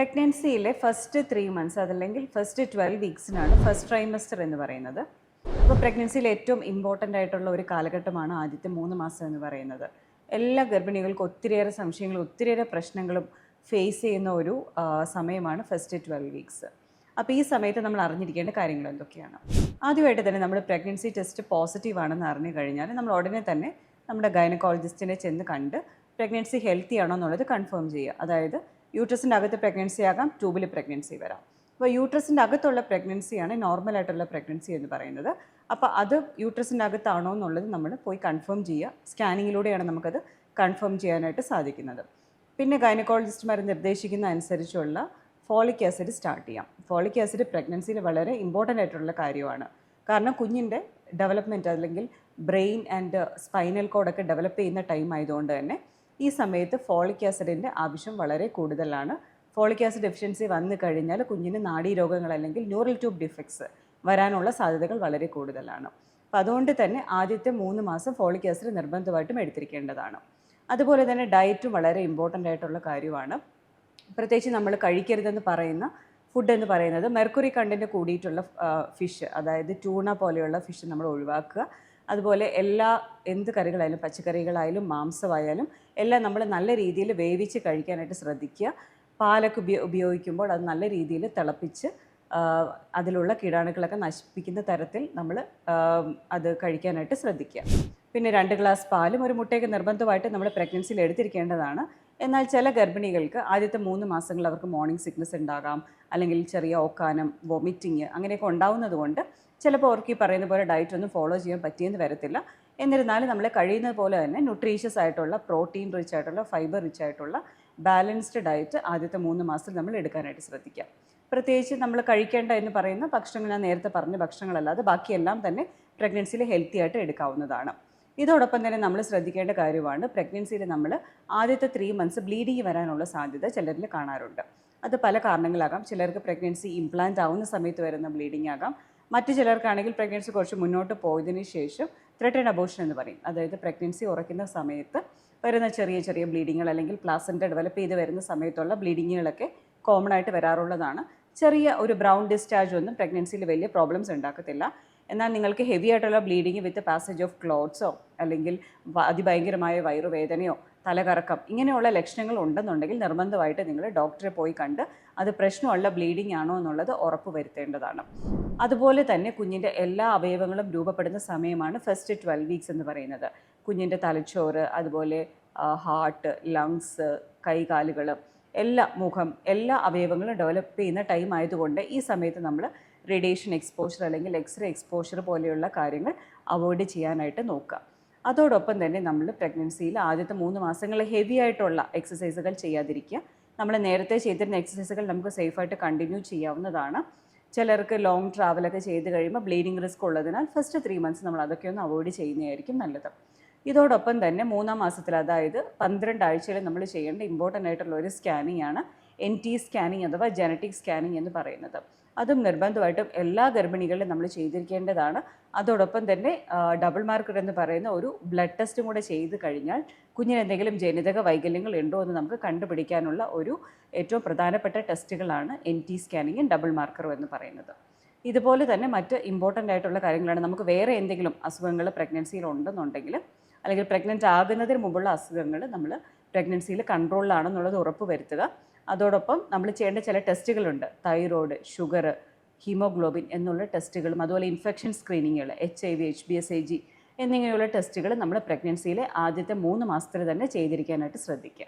പ്രഗ്നൻസിയിലെ first three months അതല്ലെങ്കിൽ first twelve വീക്സിനാണ് first trimester എന്ന് പറയുന്നത്. അപ്പോൾ പ്രഗ്നൻസിയിൽ ഏറ്റവും ഇമ്പോർട്ടന്റ് ആയിട്ടുള്ള ഒരു കാലഘട്ടമാണ് ആദ്യത്തെ മൂന്ന് മാസം എന്ന് പറയുന്നത്. എല്ലാ ഗർഭിണികൾക്കും ഒത്തിരിയേറെ സംശയങ്ങളും ഒത്തിരിയേറെ പ്രശ്നങ്ങളും ഫേസ് ചെയ്യുന്ന ഒരു സമയമാണ് ഫസ്റ്റ് ട്വൽവ് വീക്സ് അപ്പോൾ ഈ സമയത്ത് നമ്മൾ അറിഞ്ഞിരിക്കേണ്ട കാര്യങ്ങൾ എന്തൊക്കെയാണ്? ആദ്യമായിട്ട് തന്നെ നമ്മൾ പ്രഗ്നൻസി ടെസ്റ്റ് പോസിറ്റീവ് ആണെന്ന് അറിഞ്ഞു കഴിഞ്ഞാൽ നമ്മൾ ഉടനെ തന്നെ നമ്മുടെ ഗൈനക്കോളജിസ്റ്റിനെ ചെന്ന് കണ്ട് പ്രഗ്നൻസി ഹെൽത്തി ആണോ എന്നുള്ളത് കൺഫേം ചെയ്യുക. അതായത് യൂട്രസിന്റെ അകത്ത് പ്രഗ്നൻസി ആകാം ട്യൂബിൽ പ്രഗ്നൻസി വരാം. അപ്പോൾ യൂട്രസിന്റെ അകത്തുള്ള പ്രഗ്നൻസിയാണ് നോർമലായിട്ടുള്ള പ്രഗ്നൻസി എന്ന് പറയുന്നത്. അപ്പോൾ അത് യൂട്രസിന്റെ അകത്താണോ എന്നുള്ളത് നമ്മൾ പോയി കൺഫേം ചെയ്യുക. സ്കാനിങ്ങിലൂടെയാണ് നമുക്കത് കൺഫേം ചെയ്യാനായിട്ട് സാധിക്കുന്നത്. പിന്നെ ഗൈനക്കോളജിസ്റ്റുമാർ നിർദ്ദേശിക്കുന്ന അനുസരിച്ചുള്ള ഫോളിക് ആസിഡ് സ്റ്റാർട്ട് ചെയ്യാം. ഫോളിക് ആസിഡ് പ്രഗ്നൻസിയിൽ വളരെ ഇമ്പോർട്ടന്റ് ആയിട്ടുള്ള കാര്യമാണ്. കാരണം കുഞ്ഞിന്റെ ഡെവലപ്മെന്റ് അല്ലെങ്കിൽ ബ്രെയിൻ ആൻഡ് സ്പൈനൽ കോഡൊക്കെ ഡെവലപ്പ് ചെയ്യുന്ന ടൈം ആയതുകൊണ്ട് തന്നെ ഈ സമയത്ത് ഫോളിക് ആസിഡിന്റെ ആവശ്യം വളരെ കൂടുതലാണ്. ഫോളിക് ആസിഡ് ഡെഫിഷ്യൻസി വന്നു കഴിഞ്ഞാൽ കുഞ്ഞിന് നാഡീരോഗങ്ങൾ അല്ലെങ്കിൽ ന്യൂറൽ ട്യൂബ് ഡിഫക്ട്സ് വരാനുള്ള സാധ്യതകൾ വളരെ കൂടുതലാണ്. അപ്പം അതുകൊണ്ട് തന്നെ ആദ്യത്തെ മൂന്ന് മാസം ഫോളിക് ആസിഡ് നിർബന്ധമായിട്ടും എടുത്തിരിക്കേണ്ടതാണ്. അതുപോലെ തന്നെ ഡയറ്റും വളരെ ഇമ്പോർട്ടന്റ് ആയിട്ടുള്ള കാര്യമാണ്. പ്രത്യേകിച്ച് നമ്മൾ കഴിക്കരുതെന്ന് പറയുന്ന ഫുഡ് എന്ന് പറയുന്നത് മെർക്കുറി കണ്ടന്റ് കൂടിയിട്ടുള്ള ഫിഷ് അതായത് ട്യൂണ പോലെയുള്ള ഫിഷ് നമ്മൾ ഒഴിവാക്കുക. അതുപോലെ എല്ലാ എന്ത് കറികളായാലും പച്ചക്കറികളായാലും മാംസമായാലും എല്ലാം നമ്മൾ നല്ല രീതിയിൽ വേവിച്ച് കഴിക്കാനായിട്ട് ശ്രദ്ധിക്കുക. പാലൊക്കെ ഉപയോ ഉപയോഗിക്കുമ്പോൾ അത് നല്ല രീതിയിൽ തിളപ്പിച്ച് അതിലുള്ള കീടാണുക്കളൊക്കെ നശിപ്പിക്കുന്ന തരത്തിൽ നമ്മൾ അത് കഴിക്കാനായിട്ട് ശ്രദ്ധിക്കുക. പിന്നെ രണ്ട് ഗ്ലാസ് പാലും ഒരു മുട്ടയൊക്കെ നിർബന്ധമായിട്ട് നമ്മൾ പ്രഗ്നൻസിയിൽ എടുത്തിരിക്കേണ്ടതാണ്. എന്നാൽ ചില ഗർഭിണികൾക്ക് ആദ്യത്തെ മൂന്ന് മാസങ്ങളിൽ അവർക്ക് മോർണിംഗ് സിക്നസ് ഉണ്ടാകാം. അല്ലെങ്കിൽ ചെറിയ ഓക്കാനം വൊമിറ്റിങ് അങ്ങനെയൊക്കെ ഉണ്ടാവുന്നത് കൊണ്ട് ചിലപ്പോൾ അവർക്ക് ഈ പറയുന്ന പോലെ ഡയറ്റ് ഒന്നും ഫോളോ ചെയ്യാൻ പറ്റിയെന്ന് വരത്തില്ല. എന്നിരുന്നാലും നമ്മൾ കഴിയുന്നത് പോലെ തന്നെ ന്യൂട്രീഷ്യസ് ആയിട്ടുള്ള പ്രോട്ടീൻ റിച്ച് ആയിട്ടുള്ള ഫൈബർ റിച്ച് ആയിട്ടുള്ള ബാലൻസ്ഡ് ഡയറ്റ് ആദ്യത്തെ മൂന്ന് മാസത്തിൽ നമ്മൾ എടുക്കാനായിട്ട് ശ്രദ്ധിക്കാം. പ്രത്യേകിച്ച് നമ്മൾ കഴിക്കേണ്ട എന്ന് പറയുന്ന ഭക്ഷണങ്ങൾ ഞാൻ നേരത്തെ പറഞ്ഞ ഭക്ഷണങ്ങളല്ലാതെ ബാക്കിയെല്ലാം തന്നെ പ്രഗ്നൻസിയിൽ ഹെൽത്തി ആയിട്ട് എടുക്കാവുന്നതാണ്. ഇതോടൊപ്പം തന്നെ നമ്മൾ ശ്രദ്ധിക്കേണ്ട കാര്യമാണ് പ്രഗ്നൻസിയിൽ നമ്മൾ ആദ്യത്തെ ത്രീ മന്ത്സ് ബ്ലീഡിങ് വരാനുള്ള സാധ്യത ചിലരിൽ കാണാറുണ്ട്. അത് പല കാരണങ്ങളാകാം. ചിലർക്ക് പ്രഗ്നൻസി ഇംപ്ലാന്റ് ആവുന്ന സമയത്ത് വരുന്ന ബ്ലീഡിംഗ് ആകാം. മറ്റു ചിലർക്കാണെങ്കിൽ പ്രഗ്നൻസി കുറച്ച് മുന്നോട്ട് പോയതിന് ശേഷം ത്രെട്ടൺ അബോഷൻ എന്ന് പറയും. അതായത് പ്രഗ്നൻസി ഉറക്കുന്ന സമയത്ത് വരുന്ന ചെറിയ ചെറിയ ബ്ലീഡിങ്ങുകൾ അല്ലെങ്കിൽ പ്ലാസന്റെ ഡെവലപ്പ് ചെയ്ത് വരുന്ന സമയത്തുള്ള ബ്ലീഡിങ്ങുകളൊക്കെ കോമൺ ആയിട്ട് വരാറുള്ളതാണ്. ചെറിയ ഒരു ബ്രൗൺ ഡിസ്ചാർജ് ഒന്നും പ്രഗ്നൻസിയിൽ വലിയ പ്രോബ്ലംസ് ഉണ്ടാക്കത്തില്ല. എന്നാൽ നിങ്ങൾക്ക് ഹെവി ആയിട്ടുള്ള ബ്ലീഡിങ് വിത്ത് പാസേജ് ഓഫ് ക്ലോത്ത്സോ അല്ലെങ്കിൽ അതിഭയങ്കരമായ വയറുവേദനയോ തലകറക്കം ഇങ്ങനെയുള്ള ലക്ഷണങ്ങൾ ഉണ്ടെന്നുണ്ടെങ്കിൽ നിർബന്ധമായിട്ട് നിങ്ങൾ ഡോക്ടറെ പോയി കണ്ട് അത് പ്രശ്നമുള്ള ബ്ലീഡിംഗ് ആണോ എന്നുള്ളത് ഉറപ്പ് വരുത്തേണ്ടതാണ്. അതുപോലെ തന്നെ കുഞ്ഞിന്റെ എല്ലാ അവയവങ്ങളും രൂപപ്പെടുന്ന സമയമാണ് ഫസ്റ്റ് ട്വൽവ് വീക്സ് എന്ന് പറയുന്നത്. കുഞ്ഞിന്റെ തലച്ചോറ് അതുപോലെ ഹാർട്ട് ലങ്സ് കൈകാലുകൾ എല്ലാ മുഖം എല്ലാ അവയവങ്ങളും ഡെവലപ്പ് ചെയ്യുന്ന ടൈം ആയതുകൊണ്ട് ഈ സമയത്ത് നമ്മൾ റേഡിയേഷൻ എക്സ്പോഷർ അല്ലെങ്കിൽ എക്സ്റേ എക്സ്പോഷർ പോലെയുള്ള കാര്യങ്ങൾ അവോയ്ഡ് ചെയ്യാനായിട്ട് നോക്കുക. അതോടൊപ്പം തന്നെ നമ്മൾ പ്രഗ്നൻസിയിൽ ആദ്യത്തെ മൂന്ന് മാസങ്ങൾ ഹെവി ആയിട്ടുള്ള എക്സസൈസുകൾ ചെയ്യാതിരിക്കുക. നമ്മൾ നേരത്തെ ചെയ്തിരുന്ന എക്സസൈസുകൾ നമുക്ക് സേഫായിട്ട് കണ്ടിന്യൂ ചെയ്യാവുന്നതാണ്. ചിലർക്ക് ലോങ് ട്രാവലൊക്കെ ചെയ്ത് കഴിയുമ്പോൾ ബ്ലീഡിങ് റിസ്ക് ഉള്ളതിനാൽ ഫസ്റ്റ് ത്രീ മന്ത്സ് നമ്മൾ അതൊക്കെ ഒന്ന് അവോയ്ഡ് ചെയ്യുന്നതായിരിക്കും നല്ലത്. ഇതോടൊപ്പം തന്നെ മൂന്നാം മാസത്തിൽ അതായത് പന്ത്രണ്ട് ആഴ്ചയിൽ നമ്മൾ ചെയ്യേണ്ട ഇമ്പോർട്ടന്റ് ആയിട്ടുള്ള ഒരു സ്കാനിങ് ആണ് എൻ ടി സ്കാനിങ് അഥവാ ജനറ്റിക് സ്കാനിങ് എന്ന് പറയുന്നത്. അതും നിർബന്ധമായിട്ടും എല്ലാ ഗർഭിണികളിലും നമ്മൾ ചെയ്തിരിക്കേണ്ടതാണ്. അതോടൊപ്പം തന്നെ ഡബിൾ മാർക്കർ എന്ന് പറയുന്ന ഒരു ബ്ലഡ് ടെസ്റ്റും കൂടെ ചെയ്ത് കഴിഞ്ഞാൽ കുഞ്ഞിന് എന്തെങ്കിലും ജനിതക വൈകല്യങ്ങൾ ഉണ്ടോ എന്ന് നമുക്ക് കണ്ടുപിടിക്കാനുള്ള ഒരു ഏറ്റവും പ്രധാനപ്പെട്ട ടെസ്റ്റുകളാണ് എൻ ടി സ്കാനിങ്ങും ഡബിൾ മാർക്കറും എന്ന് പറയുന്നത്. ഇതുപോലെ തന്നെ മറ്റ് ഇമ്പോർട്ടന്റ് ആയിട്ടുള്ള കാര്യങ്ങളാണ്. നമുക്ക് വേറെ എന്തെങ്കിലും അസുഖങ്ങൾ പ്രഗ്നൻസിയിൽ ഉണ്ടെന്നുണ്ടെങ്കിൽ അല്ലെങ്കിൽ പ്രഗ്നന്റ് ആകുന്നതിന് മുമ്പുള്ള അസുഖങ്ങൾ നമ്മൾ പ്രഗ്നൻസിയിൽ കൺട്രോളിലാണെന്നുള്ളത് ഉറപ്പ് വരുത്തുക അതോടൊപ്പം നമ്മൾ ചെയ്യേണ്ട ചില ടെസ്റ്റുകളുണ്ട്. തൈറോയ്ഡ് ഷുഗർ ഹീമോഗ്ലോബിൻ എന്നുള്ള ടെസ്റ്റുകളും അതുപോലെ infection സ്ക്രീനിങ്ങുകൾ H I V H B S I G എന്നിങ്ങനെയുള്ള ടെസ്റ്റുകൾ നമ്മൾ പ്രഗ്നൻസിയിലെ ആദ്യത്തെ മൂന്ന് മാസത്തിൽ തന്നെ ചെയ്തിരിക്കാനായിട്ട് ശ്രദ്ധിക്കുക.